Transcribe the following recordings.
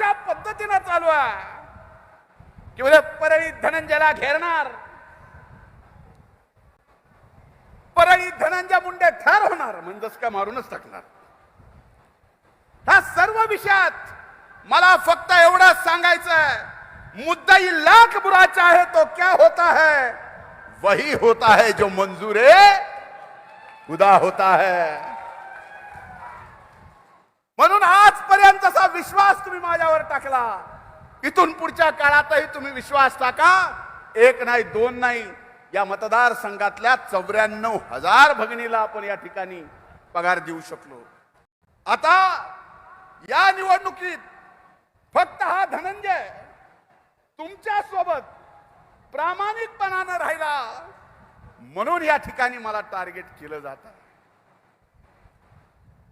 अशा पद्धतीनं चालू आहे. की उद्या परळी धनंजयला घेरणार. परळी धनंजय मुंडे ठार होणार म्हणजेच का मारूनच टाकणार. ह्या सर्व विषयात मला फक्त एवढंच सांगायचं आहे मुद्दाई लाख बुराचा आहे तो क्या होता है? वही होता है जो मंजूर है खुदा होता है म्हणून आजपर्यंतचा विश्वास तुम्ही माझ्यावर टाकला. इथून पुढच्या काळातही तुम्ही विश्वास टाका. एक नाही दोन नाही या मतदारसंघातल्या चौऱ्याण्णव हजार भगिनीला आपण या ठिकाणी पगार देऊ शकलो. आता या निवडणुकीत फक्त हा धनंजय तुमच्यासोबत प्रामाणिकपणानं राहिला म्हणून या ठिकाणी मला टार्गेट केलं जात.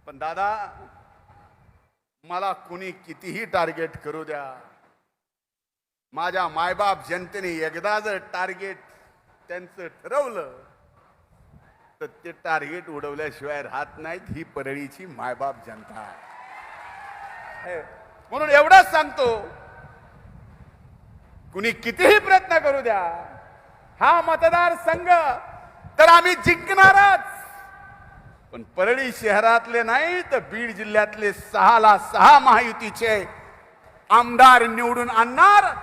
पण दादा मला कुणी कितीही टार्गेट करू द्या. माझ्या मायबाप जनतेने एकदा जर टार्गेट त्यांचं ठरवलं तर ते टार्गेट उडवल्याशिवाय राहत नाहीत ही परळीची मायबाप जनता. आहे हे, म्हणून एवढंच सांगतो कुणी कितीही प्रयत्न करू द्या हा मतदारसंघ तर आम्ही जिंकणारच. पण परळी शहरातले नाही तर बीड जिल्ह्यातले सहाला सहा महायुतीचे आमदार निवडून आणणार